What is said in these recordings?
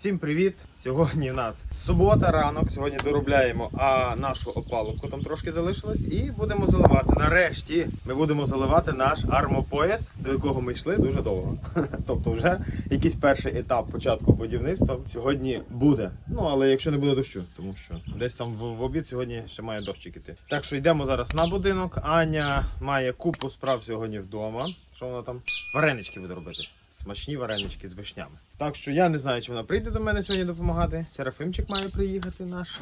Всім привіт! Сьогодні в нас субота ранок. Сьогодні доробляємо а нашу опалубку там трошки залишилось. І будемо заливати. Нарешті ми будемо заливати наш армопояс, до якого ми йшли дуже довго. Тобто, вже якийсь перший етап початку будівництва сьогодні буде. Ну але якщо не буде дощу, тому що десь там в, обід сьогодні ще має дощик іти. Так що йдемо зараз на будинок. Аня має купу справ сьогодні вдома. Що вона там? Варенички буде робити. Смачні варенички з вишнями. Так що я не знаю, чи вона прийде до мене сьогодні допомагати. Серафимчик має приїхати наш.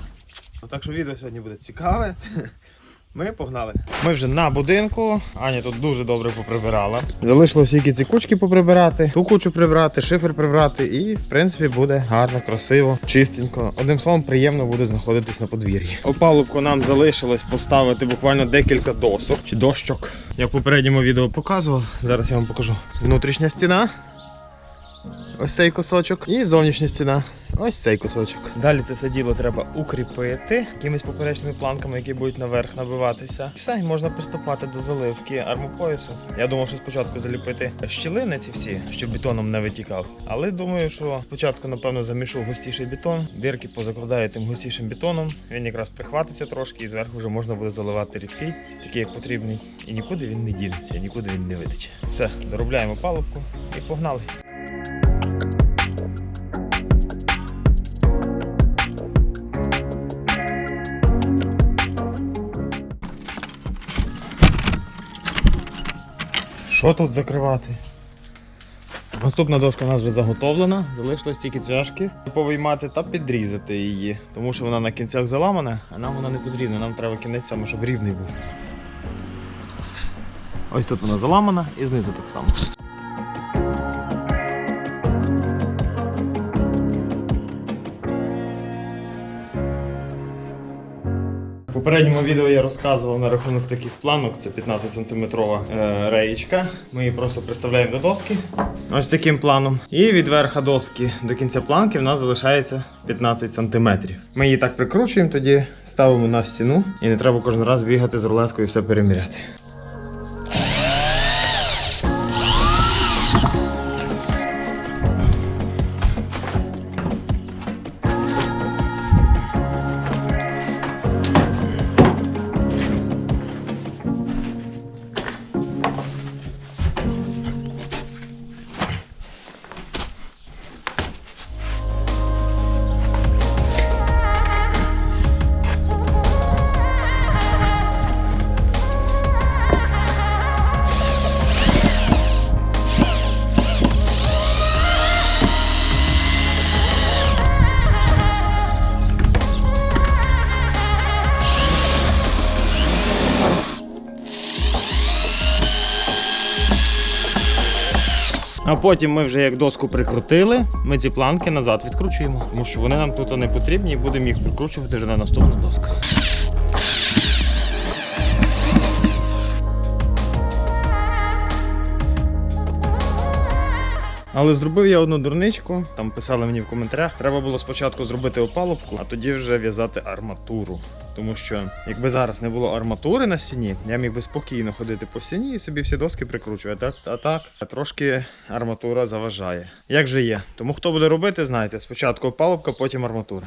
Ну, так що відео сьогодні буде цікаве. Ми погнали. Ми вже на будинку. Аня тут дуже добре поприбирала. Залишилось тільки ці кучки поприбирати, ту кучу прибрати, шифер прибрати, і в принципі буде гарно, красиво, чистенько. Одним словом, приємно буде знаходитись на подвір'ї. Опалубку нам залишилось поставити буквально декілька досок чи дощок. Я в попередньому відео показував. Зараз я вам покажу. Внутрішня стіна. Ось цей кусочок. І зовнішня стіна. Ось цей кусочок. Далі це все діло треба укріпити якимись поперечними планками, які будуть наверх набиватися. Все, і можна приступати до заливки армопоясу. Я думав, що спочатку заліпити щілини ці всі, щоб бетоном не витікав. Але думаю, що спочатку, напевно, замішу густіший бетон, дирки позакладаю тим густішим бетоном. Він якраз прихватиться трошки, і зверху вже можна буде заливати рідкий, такий як потрібний. І нікуди він не дінеться, нікуди він не витече. Все, доробляємо палубку і погнали. Що тут закривати? Наступна дошка у нас вже заготовлена, залишилось тільки цвяшки повиймати та підрізати її, тому що вона на кінцях заламана, а нам вона не потрібна, нам треба кінець саме, щоб рівний був. Ось тут вона заламана і знизу так само. Попередньому відео я розказував на рахунок таких планок. Це 15 сантиметрова е, реєчка. Ми її просто приставляємо до доски. Ось таким планом. І від верха доски до кінця планки в нас залишається 15 сантиметрів. Ми її так прикручуємо, тоді ставимо на стіну і не треба кожен раз бігати з рулеткою і все переміряти. Потім ми вже як доску прикрутили, ми ці планки назад відкручуємо, тому що вони нам тут не потрібні і будемо їх прикручувати вже на наступну доску. Але зробив я одну дурничку, там писали мені в коментарях. Треба було спочатку зробити опалубку, а тоді вже в'язати арматуру. Тому що якби зараз не було арматури на стіні, я міг би спокійно ходити по стіні і собі всі доски прикручувати. А так, трошки арматура заважає. Як же є? Тому хто буде робити, знаєте, спочатку опалубка, потім арматура.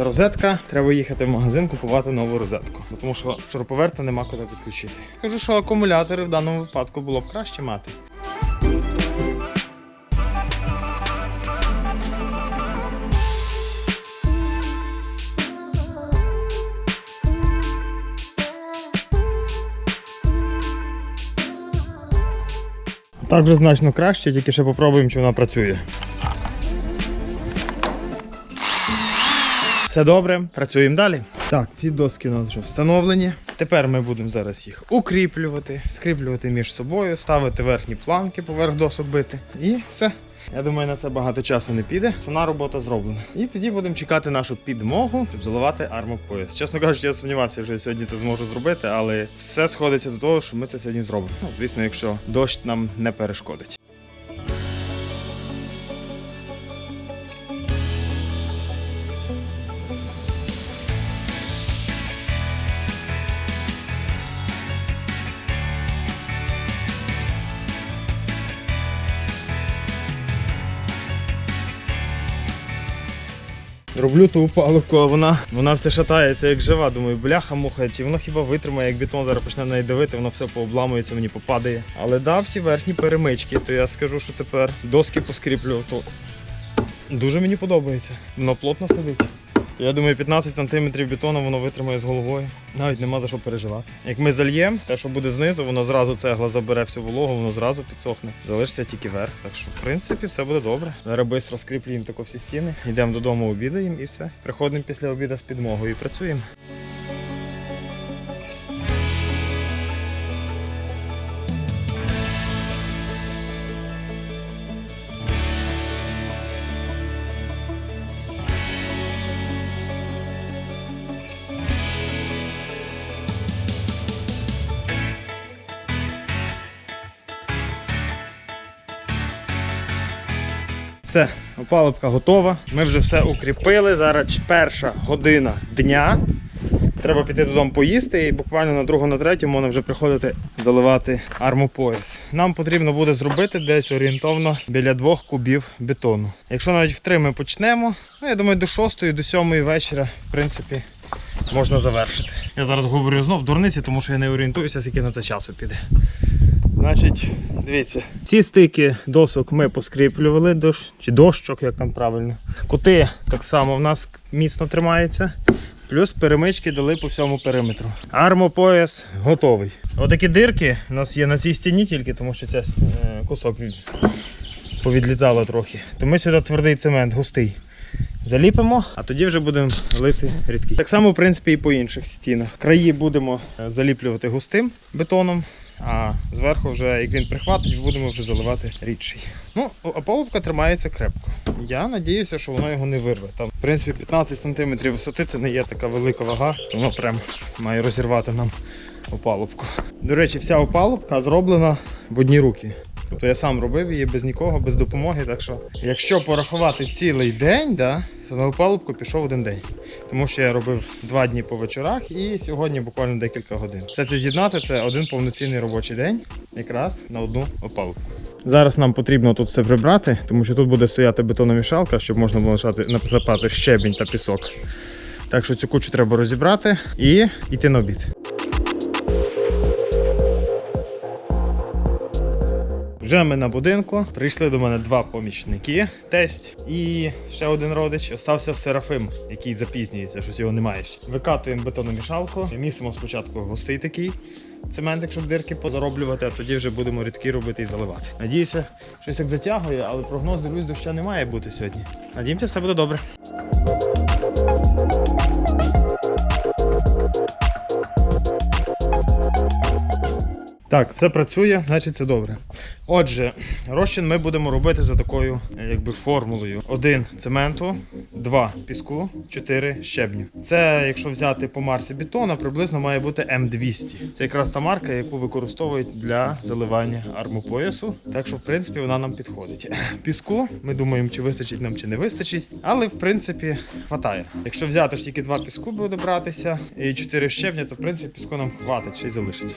Поламалася розетка, треба їхати в магазин купувати нову розетку. Тому що шуруповерта нема куди підключити. Скажу, що акумулятори в даному випадку було б краще мати. Так вже значно краще, тільки ще попробуємо, чи вона працює. Все добре, працюємо далі. Так, всі доски у нас вже встановлені. Тепер ми будемо зараз їх укріплювати, скріплювати між собою, ставити верхні планки поверх досок бити. І все. Я думаю, на це багато часу не піде. Основна робота зроблена. І тоді будемо чекати нашу підмогу, щоб заливати армопояс. Чесно кажучи, я сумнівався, що я сьогодні це зможу зробити, але все сходиться до того, що ми це сьогодні зробимо. Ну, звісно, якщо дощ нам не перешкодить. Роблю ту палубку, а вона, вона все шатається як жива. Думаю, бляха муха, чи воно хіба витримає, як бетон зараз почне на неї дивити, воно все пообламується, мені попадає. Але дав ці верхні перемички, то я скажу, що тепер доски поскріплю, то дуже мені подобається. Воно плотно сидить. То я думаю, 15 см бетону воно витримає з головою. Навіть нема за що переживати. Як ми зальємо, те, що буде знизу, воно зразу цегла забере всю вологу, воно зразу підсохне. Залишиться тільки верх. Так що, в принципі, все буде добре. Зараз швидко розкріплюємо тако всі стіни. Йдемо додому, обідаємо і все. Приходимо після обіду з підмогою і працюємо. Все, опалубка готова. Ми вже все укріпили. Зараз перша година дня. Треба піти додому поїсти і буквально на другу, на третю можна вже приходити заливати армопояс. Нам потрібно буде зробити десь орієнтовно біля двох кубів бетону. Якщо навіть в три ми почнемо, ну я думаю, до шостої, до сьомої вечора, в принципі, можна завершити. Я зараз говорю знов дурниці, тому що я не орієнтуюся, скільки на це часу піде. Значить, дивіться. Ці стики досок ми поскріплювали, дощ, чи дощок, як там правильно. Кути так само в нас міцно тримаються. Плюс перемички дали по всьому периметру. Армопояс готовий. Отакі дирки у нас є на цій стіні тільки, тому що це е, кусок повідлітало трохи. То ми сюди твердий цемент, густий. Заліпимо, а тоді вже будемо лити рідкий. Так само, в принципі, і по інших стінах. Краї будемо е, заліплювати густим бетоном, а зверху, вже, як він прихватить, будемо вже заливати рідший. Ну, опалубка тримається крепко. Я надіюся, що воно його не вирве. Там, в принципі, 15 см висоти це не є така велика вага, воно прям має розірвати нам опалубку. До речі, вся опалубка зроблена в одні руки. Тобто я сам робив її без нікого, без допомоги. Так що, якщо порахувати цілий день, да, на опалубку пішов один день. Тому що я робив два дні по вечорах і сьогодні буквально декілька годин. Все це з'єднати це один повноцінний робочий день, якраз на одну опалубку. Зараз нам потрібно тут все прибрати, тому що тут буде стояти бетономішалка, щоб можна було насипати щебінь та пісок. Так що цю кучу треба розібрати і йти на обід. Вже ми на будинку. Прийшли до мене два помічники, тесть і ще один родич. Остався Серафим, який запізнюється, щось його немає. ще. Викатуємо бетономішалку. Місимо спочатку густий такий цементик, щоб дирки позароблювати, а тоді вже будемо рідкі робити і заливати. Надіюся, щось як затягує, але прогноз дивлюсь, доща не має бути сьогодні. Надіємося, все буде добре. Так, все працює, значить це добре. Отже, розчин ми будемо робити за такою е, якби формулою: один цементу, два піску, чотири щебню. Це, якщо взяти по марці бетона, приблизно має бути М200. Це якраз та марка, яку використовують для заливання армопоясу. Так що, в принципі, вона нам підходить. Піску ми думаємо, чи вистачить нам, чи не вистачить. Але в принципі хватає. Якщо взяти ж тільки два піску буде братися і чотири щебня, то в принципі піску нам хватить, ще й залишиться.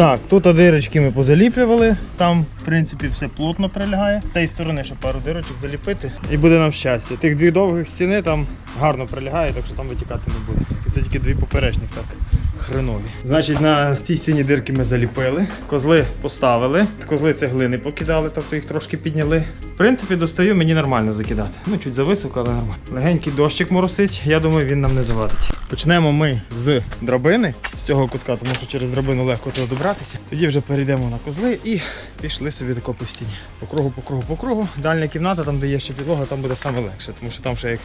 Так, тут дирочки ми позаліплювали, там, в принципі, все плотно прилягає. З цієї сторони ще пару дирочок заліпити і буде нам щастя. Тих дві довгих стіни там гарно прилягає, так що там витікати не буде. Це тільки дві поперечних так. Хренові. Значить, на цій стіні дирки ми заліпили, козли поставили, козли цеглини покидали, тобто їх трошки підняли. В принципі, достаю мені нормально закидати. Ну, чуть зависоко, але нормально. Легенький дощик моросить, я думаю, він нам не завадить. Почнемо ми з драбини, з цього кутка, тому що через драбину легко туди добратися. Тоді вже перейдемо на козли і пішли собі тако по стіні. По кругу, по кругу, по кругу. Дальня кімната, там де є ще підлога, там буде саме легше, тому що там ще як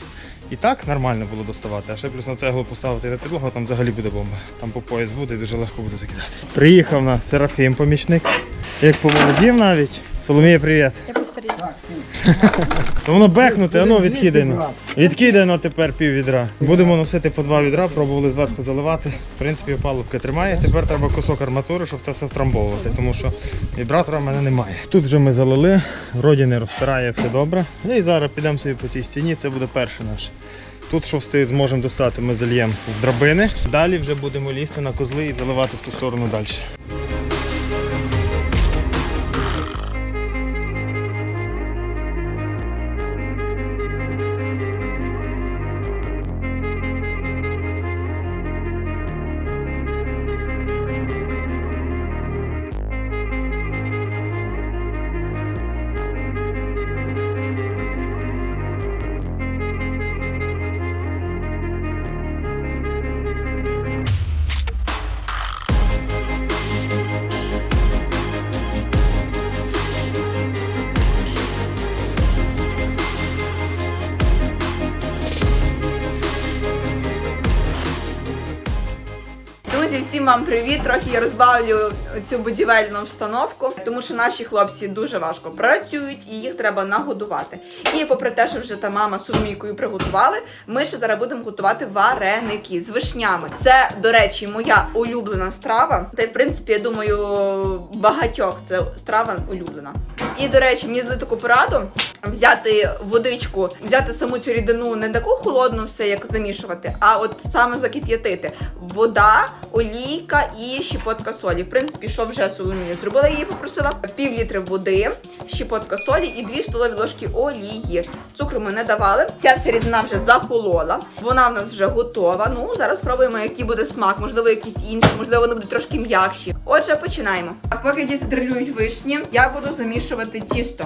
і так нормально було доставати, а ще плюс на цеглу поставити на підлогу, там взагалі буде бомба. Там по пояс буде і дуже легко буде закидати. Приїхав на Серафім помічник. Як помолодів навіть. Соломія, привіт. То воно ну відкидай. ну. Відкидай ну, тепер пів відра. Будемо носити по два відра, пробували зверху заливати. В принципі, опалубка тримає. Тепер треба кусок арматури, щоб це все втрамбовувати, тому що вібратора в мене немає. Тут вже ми залили, вроді не розтирає, все добре. Ну і зараз підемо собі по цій стіні, це буде перший наш. Тут, що встиг, зможемо достати, ми зальємо з драбини. Далі вже будемо лізти на козли і заливати в ту сторону далі. Друзі, всім вам привіт! Трохи я розбавлю цю будівельну обстановку, тому що наші хлопці дуже важко працюють і їх треба нагодувати. І попри те, що вже та мама з Соломійкою приготували, ми ще зараз будемо готувати вареники з вишнями. Це, до речі, моя улюблена страва. Та й в принципі, я думаю, багатьох це страва улюблена. І до речі, мені дали таку пораду взяти водичку, взяти саму цю рідину не таку холодну, все як замішувати, а от саме закип'ятити. Вода, олійка і щепотка солі. В принципі, що вже Соломія зробила, її попросила пів літри води, щепотка солі і дві столові ложки олії. Цукру ми не давали. Ця вся рідина вже захолола. Вона в нас вже готова. Ну зараз спробуємо, який буде смак, можливо, якийсь інший, можливо, вони будуть трошки м'якші. Отже, починаємо. А поки діти дрилюють вишні, я буду замішувати тісто.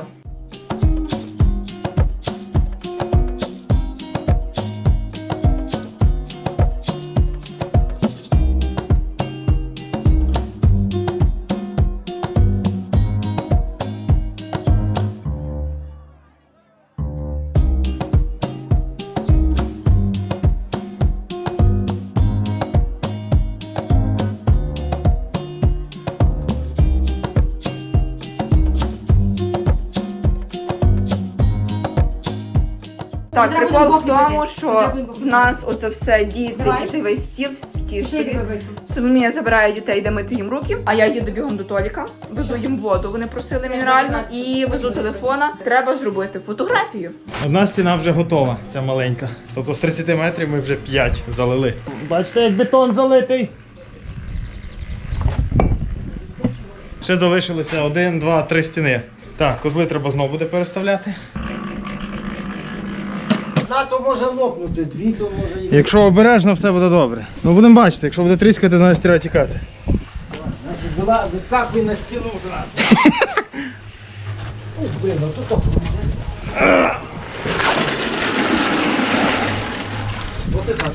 Прикол в тому, що в нас оце все діти і цей весь стіл в тістові. Соломія забирає дітей, де мити їм руки, а я їду бігом до Толіка, везу їм воду. Вони просили мінеральну і везу телефона. Треба зробити фотографію. Одна стіна вже готова, ця маленька. Тобто з 30 метрів ми вже 5 залили. Бачите, як бетон залитий. Ще залишилося один, два, три стіни. Так, козли треба знову буде переставляти. Одна то може лопнути, дві то може і Якщо обережно, все буде добре. Ну будемо бачити, якщо буде тріскати, значить треба тікати. Значить, вила- вискакуй на стіну зразу. Ух, блин, ну тут то. Ось і так.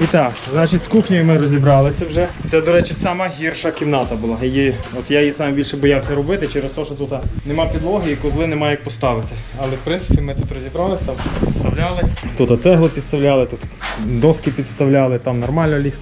І так, значить, з кухнею ми розібралися вже. Це, до речі, сама гірша кімната була. Її, от я її саме більше боявся робити через те, що тут нема підлоги і козли немає як поставити. Але в принципі ми тут розібралися, підставляли. Тут цеглу підставляли, тут доски підставляли, там нормально ліг.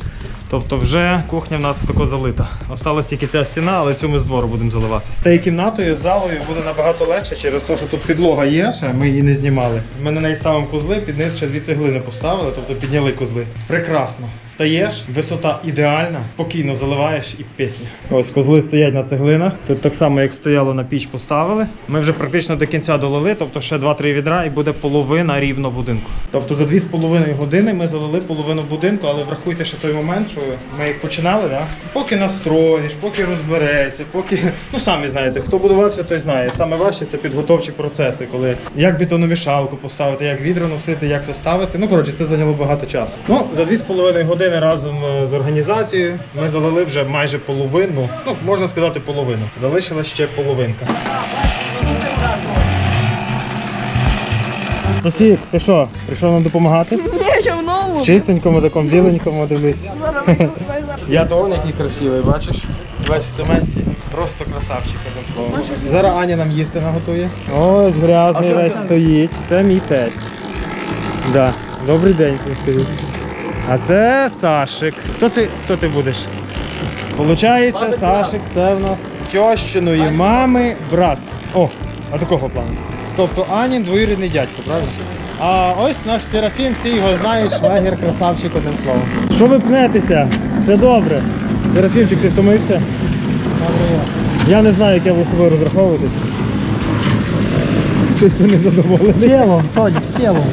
Тобто вже кухня в нас тако залита. Осталась тільки ця стіна, але цю ми з двору будемо заливати. Та і кімнатою, з залою буде набагато легше через те, що тут підлога є, ще ми її не знімали. Ми на неї ставимо козли, під низ ще дві цеглини поставили, тобто підняли козли. Прекрасно. Стаєш, висота ідеальна, спокійно заливаєш і пісня. Ось козли стоять на цеглинах. Тут так само, як стояло на піч, поставили. Ми вже практично до кінця долили, тобто ще 2-3 відра і буде половина рівно будинку. Тобто за 2,5 години ми залили половину будинку, але врахуйте ще той момент, що ми як починали, да? поки настроїш, поки розберешся, поки. Ну самі знаєте, хто будувався, той знає. Саме важче це підготовчі процеси, коли як бетономішалку поставити, як відро носити, як все ставити. Ну коротше, це зайняло багато часу. Ну, за 2,5 години разом е, з організацією ми залили вже майже половину. Ну, можна сказати, половину. Залишилась ще половинка. Тосік, ти що, прийшов нам допомагати? Ні, я в. Чистенькому, такому біленькому дивлюсь. Я то он який красивий, бачиш? Весь в цементі. Просто красавчик, одним словом. Зараз Аня нам їсти наготує. Ось грязний весь стоїть. Це мій тесть. Да. Добрий день, скажіть. А це Сашик. Хто це? Хто ти будеш? Получається, Сашик, це в нас тьощиної мами брат. О, а такого плану. Тобто Анін двоюрідний дядько, правильно? А ось наш Серафім, всі його знають, швагір, красавчик, одним словом. Що ви пнетеся? Все добре. Серафімчик, ти втомився? Добре. Я не знаю, як я буду з собою розраховуватись. Щось ти не задоволений. Тілом, Тоді, тілом.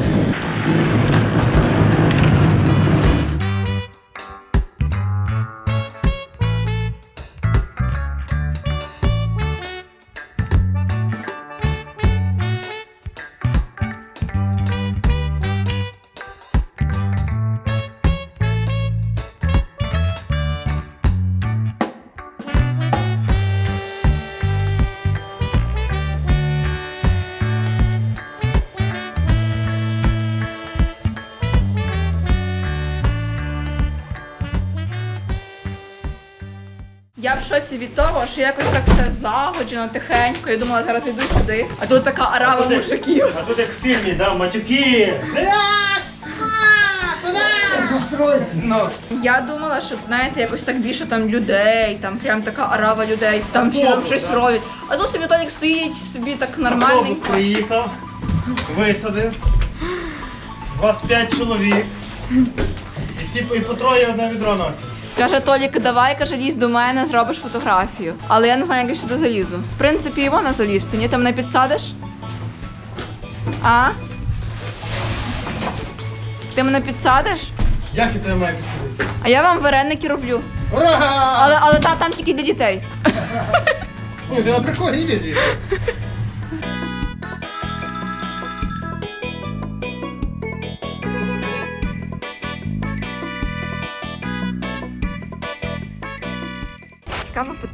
В шоці від того, що якось так все злагоджено, тихенько. Я думала, зараз йду сюди, а тут така арава мужиків. А тут як в фільмі, да, матюки. Ну, я думала, що знаєте, якось так більше там людей, там прям така арава людей, там всі там щось роблять. А тут собі Толік стоїть, собі так Автобус нормальненько. приїхав, висадив. 25 чоловік. І всі і по троє одне відро носять. Каже Толік, давай, каже, лізь до мене, зробиш фотографію. Але я не знаю, як я сюди залізу. В принципі, і вона залізти, ні, там не підсадиш? А? Ти мене підсадиш? Як і тебе має підсадити? А я вам вареники роблю. Ура! Але, але та, там тільки для дітей. Слухай, ти на приколі, іди звідси.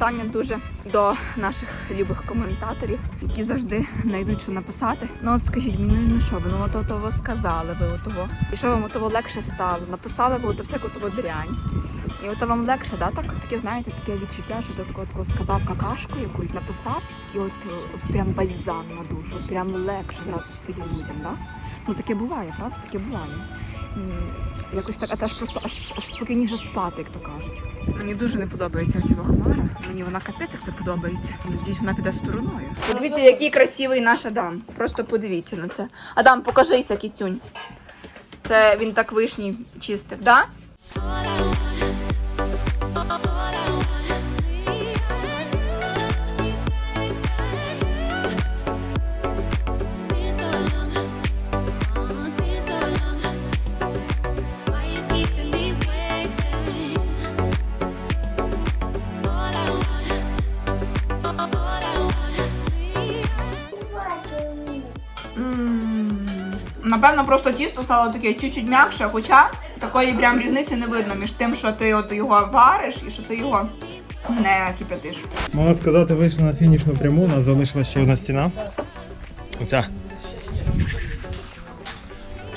Питання дуже до наших любих коментаторів, які завжди знайдуть, що написати. Ну от скажіть мені, ну що ви, ну от того сказали ви отого. І що вам отого легше стало? Написали ви ото всяку того дрянь. І ото вам легше, да? Так таке, знаєте, таке відчуття, що ти тако, тако сказав какашку якусь, написав, і от, е, от прям бальзам на душу, прям легше зразу стає людям, да? Ну таке буває, правда? Таке буває. Якось так, а теж просто аж, аж спокійніше спати, як то кажуть. Мені дуже не подобається ця хмара. Мені вона капець як не подобається. Надіюсь, вона піде стороною. Подивіться, який красивий наш Адам. Просто подивіться на це. Адам, покажися, кіцюнь. Це він так вишній чистив, да? Напевно, просто тісто стало таке чуть-чуть м'якше, хоча такої прям різниці не видно між тим, що ти от його вариш і що ти його не кипятиш. Можна сказати, вийшли на фінішну пряму, у нас залишилася ще одна стіна. Оця.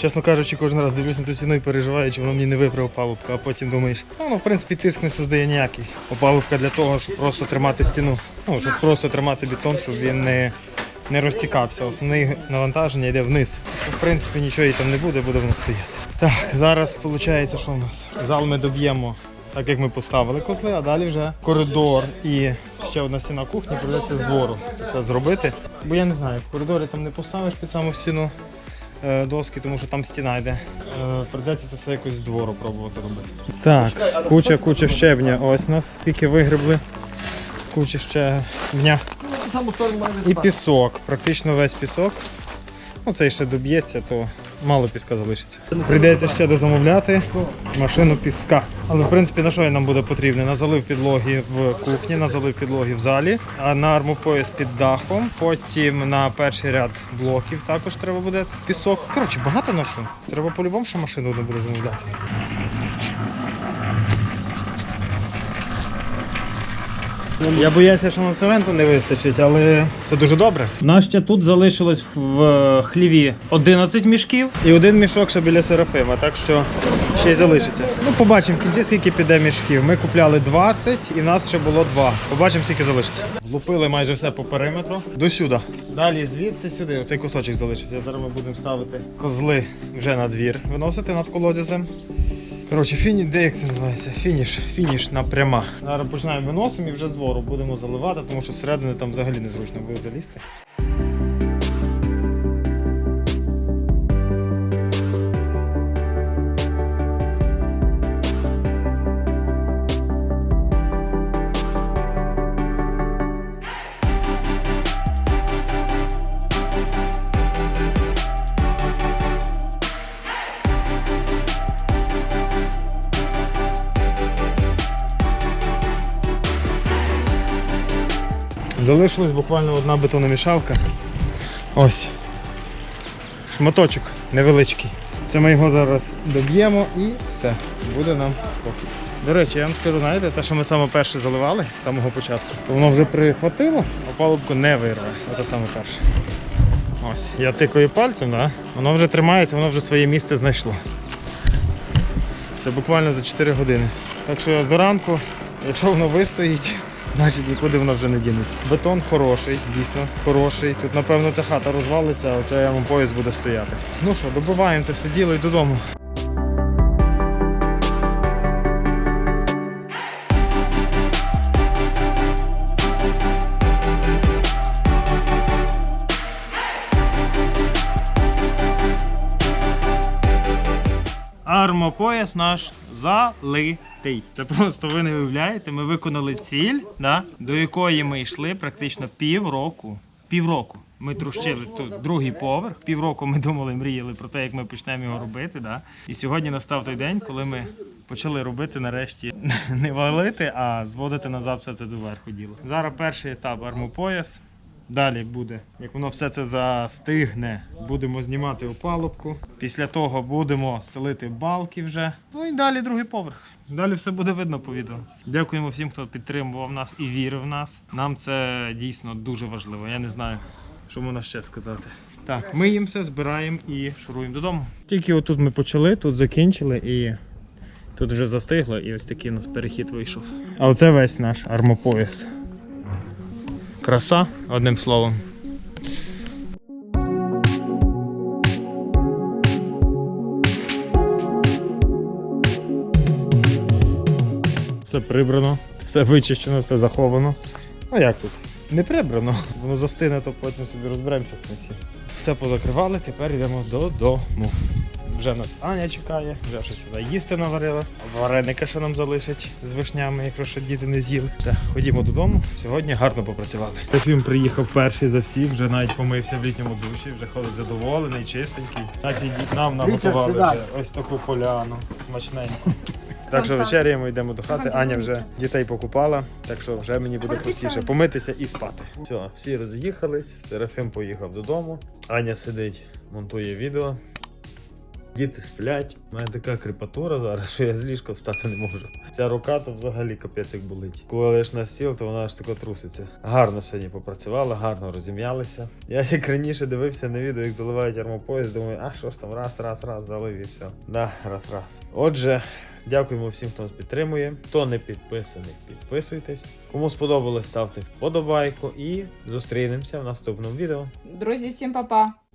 Чесно кажучи, кожен раз дивлюсь на ту стіну і переживаю, чи воно мені не вибрав опалубка, а потім думаєш, ну, ну в принципі тиск не создає ніякий. Опалубка для того, щоб просто тримати стіну. Ну, щоб просто тримати бетон, щоб він не, не розтікався. Основне навантаження йде вниз. В принципі, нічого їй там не буде, буде воно стояти. Так, зараз виходить, що в нас? Зал ми доб'ємо. Так як ми поставили козли, а далі вже коридор і ще одна стіна кухні придеться з двору це зробити. Бо я не знаю, в коридорі там не поставиш під саму стіну е, доски, тому що там стіна йде. Е, Придеться це все якось з двору пробувати робити. Так, куча, куча щебня. Ось нас скільки вигребли з кучі щебня. Саму сторону має І пісок, практично весь пісок. Ну, цей ще доб'ється, то мало піска залишиться. Прийдеться ще дозамовляти машину піска. Але в принципі на що нам буде потрібно? На залив підлоги в кухні, на залив підлоги в залі, а на армопояс під дахом. Потім на перший ряд блоків також треба буде пісок. Коротше, багато ношу. Треба по-любому ще машину одну буде замовляти. Я боюся, що на цементу не вистачить, але це дуже добре. У нас ще тут залишилось в хліві 11 мішків і один мішок ще біля Серафима, так що ще й залишиться. Ну, побачимо в кінці, скільки піде мішків. Ми купляли 20 і нас ще було 2. Побачимо, скільки залишиться. Влупили майже все по периметру. До сюди. Далі звідси сюди. Оцей кусочок залишиться. Зараз ми будемо ставити козли вже на двір, виносити над колодязем. Коротше, фіні, де як це називається? Фініш, фініш напряма. Зараз починаємо виносимо і вже з двору будемо заливати, тому що зсередини там взагалі незручно буде залізти. Буквально одна бетономішалка. Ось. Шматочок невеличкий. Це ми його зараз доб'ємо і все, буде нам спокій. До речі, я вам скажу, знаєте, те, що ми саме перше заливали з самого початку, то воно вже прихватило, а палубку не вирве. Це саме перше. Ось, я тикаю пальцем, да? воно вже тримається, воно вже своє місце знайшло. Це буквально за 4 години. Так що до ранку, якщо воно вистоїть, значить нікуди воно вже не дінеться. Бетон хороший, дійсно хороший. Тут, напевно, ця хата розвалиться, а вам поїзд буде стояти. Ну що, добиваємо це все діло і додому. Армопояс наш залитий. Це просто ви не уявляєте. Ми виконали ціль, да, до якої ми йшли практично півроку. Півроку. Ми трущили тут другий поверх. Півроку ми думали, мріяли про те, як ми почнемо його робити. Да? І сьогодні настав той день, коли ми почали робити нарешті не валити, а зводити назад все це доверху діло. Зараз перший етап армопояс. Далі буде, як воно все це застигне, будемо знімати опалубку. Після того будемо стелити балки вже. Ну і далі другий поверх. Далі все буде видно по відео. Дякуємо всім, хто підтримував нас і вірив в нас. Нам це дійсно дуже важливо. Я не знаю, що можна ще сказати. Так, ми їм все збираємо і шуруємо додому. Тільки отут ми почали, тут закінчили і тут вже застигло, і ось такий у нас перехід вийшов. А оце весь наш армопояс. Краса, одним словом. Все прибрано, все вичищено, все заховано. Ну як тут? Не прибрано. Воно застине, то потім собі розберемося з цим всім. Все позакривали, тепер йдемо додому. Вже нас Аня чекає, вже щось сюди їсти наварила. Вареника ще нам залишать з вишнями, якщо ще діти не з'їли. Все, ходімо додому. Сьогодні гарно попрацювали. Він приїхав перший за всіх, вже навіть помився в літньому душі, вже ходить задоволений, чистенький. Наші діти нам наготували ось таку поляну, смачненьку. Так що вечеряємо, йдемо до хати. Аня вже дітей покупала, так що вже мені буде простіше помитися і спати. Все, всі роз'їхались, Серафим поїхав додому. Аня сидить, монтує відео. Діти сплять. У мене така крепатура зараз, що я з ліжка встати не можу. Ця рука то взагалі капець як болить. Коли лиш на стіл, то вона аж тако труситься. Гарно сьогодні попрацювала, гарно розім'ялися. Я як раніше дивився на відео, як заливають армопоїзд, думаю, а що ж там, раз, раз, раз, залив і все. Да, раз, раз. Отже, дякуємо всім, хто нас підтримує. Хто не підписаний, підписуйтесь. Кому сподобалось, ставте вподобайку і зустрінемося в наступному відео. Друзі, всім па-па!